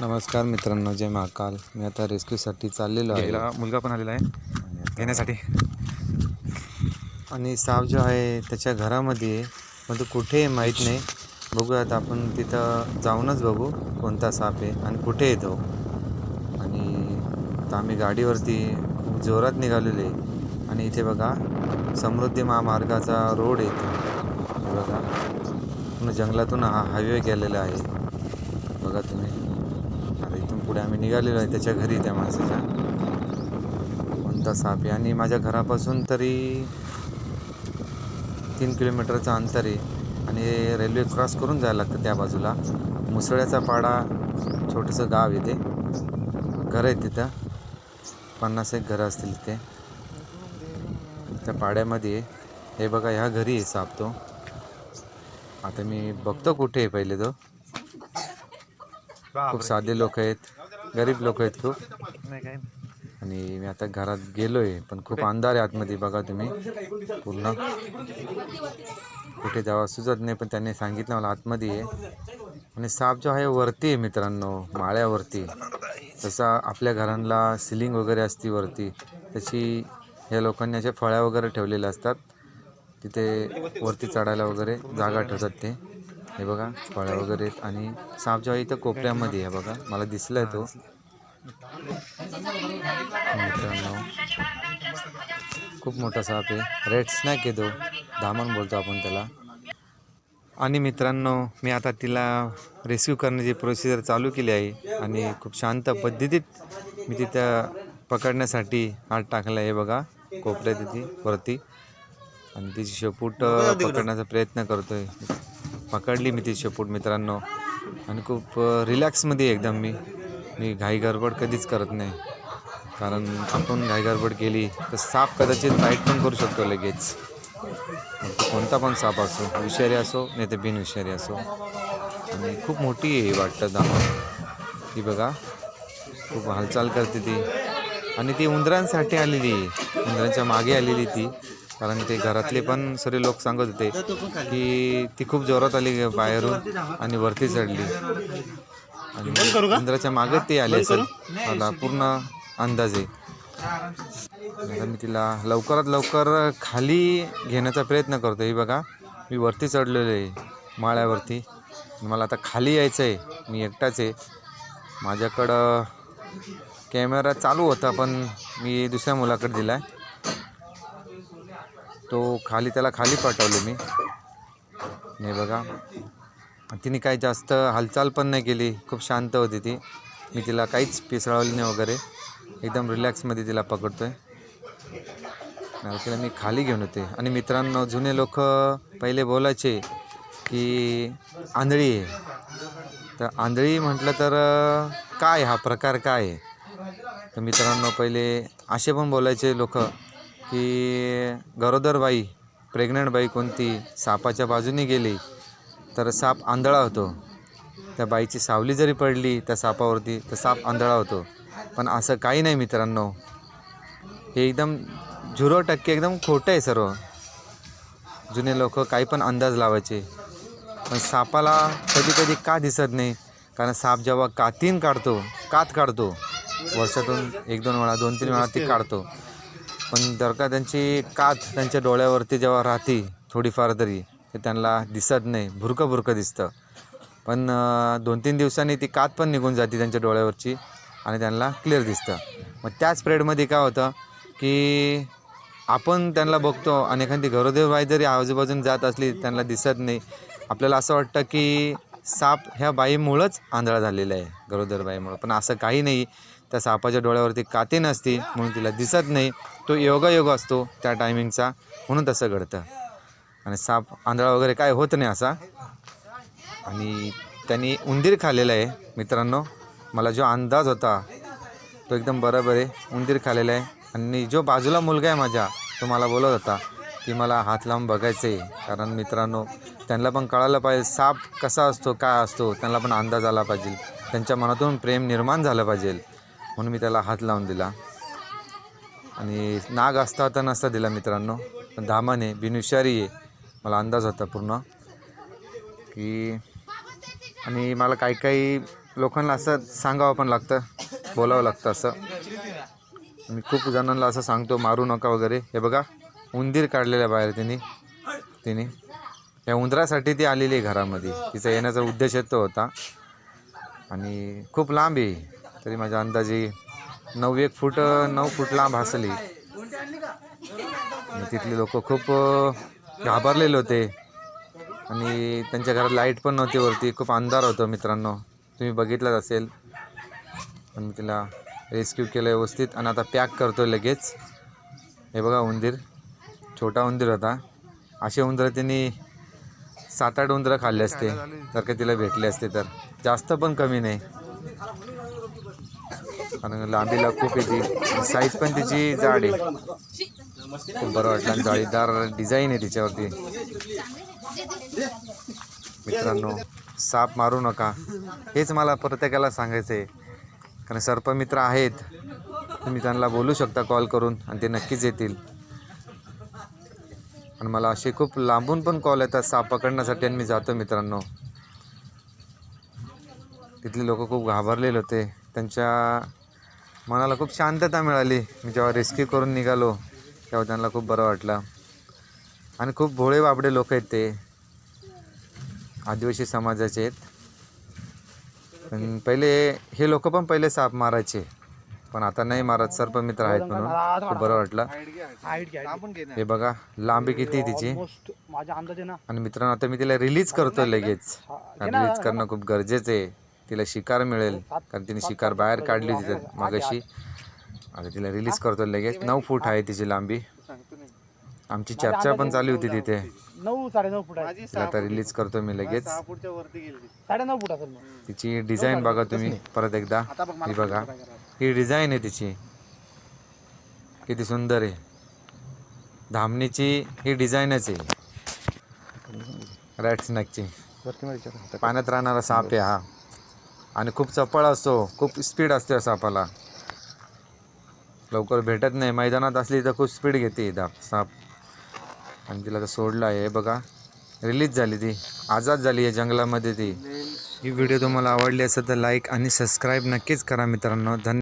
नमस्कार मित्रांनो जय महाकाल. मी आता रेस्क्यूसाठी चाललेलो आहे. मुलगा पण आलेला आहे. घेण्यासाठी. आणि साप जो आहे त्याच्या घरामध्ये आहे पण तो कुठे आहे माहीत नाही. बघूया आता आपण तिथं जाऊनच बघू कोणता साप आहे आणि कुठे येतो आणि आता आम्ही गाडीवरती खूप जोरात निघालेलो आहे. आणि इथे बघा समृद्धी महामार्गाचा रोड येतो बघा पूर्ण जंगलातून हा हायवे गेलेला आहे. बघा तुम्ही. आता इथून पुढे आम्ही निघालेलो आहे त्याच्या घरी त्या माणसाच्या. कोणता साप आहे? आणि माझ्या घरापासून तरी तीन किलोमीटरचं अंतर आहे. आणि रेल्वे क्रॉस करून जायला लागतं त्या बाजूला. मुसळ्याचा पाडा छोटंसं गाव आहे ते. घरं आहे तिथं. पन्नास एक घरं असतील तिथे त्या पाड्यामध्ये हे बघा ह्या घरी आहे साप तो. आता मी बघतो कुठे आहे पहिले तो. खूप साधे लोक आहेत. गरीब लोक आहेत खूप. नाही काय आणि मी आता घरात गेलो आहे पण खूप अंधार आहे आतमध्ये बघा तुम्ही. पूर्ण. कुठे जावं सुचत नाही पण त्यांनी सांगितलं मला आतमध्ये आहे. आणि साप जो आहे वरती आहे मित्रांनो माळ्यावरती. जसा आपल्या घरांना सिलिंग वगैरे असती वरती तशी या लोकांनी अशा फळ्या वगैरे ठेवलेल्या असतात. तिथे वरती चढायला वगैरे जागा ठेवतात ते. हे बघा फळं वगैरे आहेत आणि साप जेव्हा इथं कोपऱ्यामध्ये आहे बघा. मला दिसलाय तो. मित्रांनो खूप मोठा साप आहे. रेड स्नॅक आहे तो? धामण बोलतो आपण त्याला. आणि मित्रांनो मी आता तिला रेस्क्यू करण्याची प्रोसिजर चालू केली आहे आणि खूप शांत पद्धतीत मी तिथं पकडण्यासाठी हात टाकला आहे बघा कोपऱ्यात तिथे वरती. आणि तिची शेपूट पकडण्याचा प्रयत्न करतोय. पकडली मी ती शेपूट मित्रांनो. आणि खूप रिलॅक्समध्ये एकदम मी. मी घाई गडबड कधीच करत नाही. कारण आपण घाई गडबड केली तर साप कदाचित बाईट पण करू शकतो लगेच. कोणता पण साप असो विषारी असो नाही तर बिनविषारी असो. आणि खूप मोठी आहे वाटतं दामा. ती बघा खूप हालचाल करते ती. आणि ती उंदरांसाठी आलेली आहे. उंदरांच्या मागे आलेली ती. कारण ते घरातले पण सर्व लोक सांगत होते की ती खूप जोरात आली बाहेरून आणि वरती चढली. आणि उंदराच्या मागे ती आली असेल. मला पूर्ण अंदाज. आहे मी तिला लवकरात लवकर खाली घेण्याचा प्रयत्न करतो. ही बघा मी वरती चढलेलो आहे माळ्यावरती. मला आता खाली यायचं आहे मी एकटाच आहे. माझ्याकडं कॅमेरा चालू होता पण मी दुसऱ्या मुलाकडे दिला आहे तो खाली त्याला खाली पाठवले मी. नाही बघा. तिने काही जास्त हालचाल पण नाही केली. खूप शांत होती ती. मी तिला काहीच पिसळवली नाही वगैरे. एकदम रिलॅक्समध्ये तिला पकडतो आहे तिला मी खाली घेऊन होते आणि मित्रांनो जुने लोक पहिले बोलायचे की आंधळी आहे. तर आंधळी म्हटलं तर काय हा प्रकार काय आहे? तर मित्रांनो पहिले असे पण बोलायचे लोक की गरोदर बाई प्रेग्नंट बाई कोणती सापाच्या बाजूने गेली तर साप आंधळा होतो. त्या बाईची सावली जरी पडली त्या सापावरती तर साप आंधळा होतो. पण असं काही नाही मित्रांनो. हे एकदम झिरो टक्के एकदम खोटं आहे सर्व. जुने लोक काही पण अंदाज लावायचे. पण सापाला कधी कधी का दिसत नाही? कारण साप जेव्हा कातीन काढतो कात काढतो. वर्षातून एक दोन वेळा दोन तीन वेळा ती काढतो. पण जर का त्यांची कात त्यांच्या डोळ्यावरती जेव्हा राहते थोडीफार तरी ते त्यांना दिसत नाही. भुरकं भुरकं दिसतं. पण दोन तीन दिवसांनी ती कात पण निघून जाते त्यांच्या डोळ्यावरची आणि त्यांना क्लिअर दिसतं. मग त्याच पिरियडमध्ये काय होतं की आपण त्यांना बघतो आणि एखादी गरोदेव बाई जरी आजूबाजून जात असली त्यांना दिसत नाही. आपल्याला असं वाटतं की साप ह्या बाईमुळंच आंधळा झालेला आहे गरोदर बाईमुळं. पण असं काही नाही. त्या सापाच्या डोळ्यावरती काते नसती म्हणून तिला दिसत नाही. तो योगायोग असतो त्या टायमिंगचा म्हणून तसं घडतं. आणि साप आंधळा वगैरे काय होत नाही असा. आणि त्यांनी उंदीर खाल्लेला आहे मित्रांनो. मला जो अंदाज होता तो एकदम बरोबर आहे. उंदीर खाल्लेला आहे. आणि जो बाजूला मुलगा आहे माझ्या तो मला बोलत होता की मला हात लावून बघायचं आहे कारण मित्रांनो त्यांना पण कळालं पाहिजे साप कसा असतो काय असतो. त्यांना पण अंदाज आला पाहिजे. त्यांच्या मनातून प्रेम निर्माण झालं पाहिजे. म्हणून मी त्याला हात लावून दिला. आणि नाग असता तर नसता दिला मित्रांनो. पण धामाने आहे आहे. मला अंदाज होता पूर्ण. की आणि मला काही काही लोकांना असं सांगावं पण लागतं बोलावं लागतं असं. मी खूप जणांना असं सांगतो मारू नका वगैरे. हे बघा उंदीर काढलेल्या बाहेर तिने. तिने. या उंदरासाठी ती आलेली आहे घरामध्ये. तिचा येण्याचा उद्देश तो होता. आणि खूप लांब आहे. तरी माझ्या अंदाजे नऊ एक फूट नऊ फूट लांब हसली. तिथले लोक खूप घाबरलेले होते. आणि त्यांच्या घरात लाइट पण नव्हती वरती. खूप अंधार होतो मित्रांनो. तुम्ही बघितलंच असेल. पण मी तिला रेस्क्यू केलं व्यवस्थित आणि आता पॅक करतो लगेच. हे बघा उंदीर. छोटा उंदीर होता. असे उंदरं त्यांनी सात आठ उंदरं खाल्ले असते. जर का तिला भेटले असते तर. जास्त पण कमी नाही. कारण लांबीला खूप येते साईज पण तिची जाड आहे. खूप बरं वाटलं आणि जाळीदार डिझाईन आहे तिच्यावरती. मित्रांनो साप मारू नका. हेच मला प्रत्येकाला सांगायचं आहे. कारण सर्पमित्र आहेत. तुम्ही त्यांना बोलू शकता कॉल करून आणि ते नक्कीच येतील. आणि मला असे खूप लांबून पण कॉल येतात साप पकडण्यासाठी आणि मी जातो मित्रांनो. तिथले लोक खूप घाबरलेले होते. त्यांच्या मनाला खूप शांतता मिळाली. मी जेव्हा रेस्क्यू करून निघालो तेव्हा त्यांना खूप बरं वाटलं. आणि खूप भोळे बाबडे लोक आहेत ते. आदिवासी समाजाचे आहेत. पण पहिले हे लोक पण पहिले साप मारायचे. पण आता नाही मारत सर्पमित्र आहेत म्हणून. खूप बरं वाटलं. हे बघा लांबी किती तिची. आणि मित्रांनो आता मी तिला रिलीज करतो लगेच. रिलीज करणं खूप गरजेचं आहे. तिला शिकार मिळेल. कारण तिने शिकार बाहेर काढली तिथे मागाशी. आता तिला रिलीज करतो लगेच. नऊ फूट आहे तिची लांबी. आमची चर्चा पण चालू होती तिथे. नऊ साडेनऊ फूट आहे. तिला आता रिलीज करतो मी लगेच. साडेनऊ फूट असेल मग. तिची डिझाईन बघा तुम्ही परत एकदा. ही बघा. ही डिझाईन आहे तिची. किती सुंदर आहे. धामणीची ही डिझाईनच आहे. रॅट स्नॅकची पाण्यात राहणारा साप आहे हा. आणि खूप चपळ असतो खूप स्पीड असते या सापाला लवकर भेटत नाही. मैदानात असली तर खूप स्पीड घेते दाप साप. आणि तिला तर सोडलं आहे बघा. रिलीज झाली ती. आझाद झाली आहे जंगलामध्ये ती. ही व्हिडिओ तुम्हाला आवडली असेल तर लाईक आणि सबस्क्राईब नक्कीच करा मित्रांनो. धन्य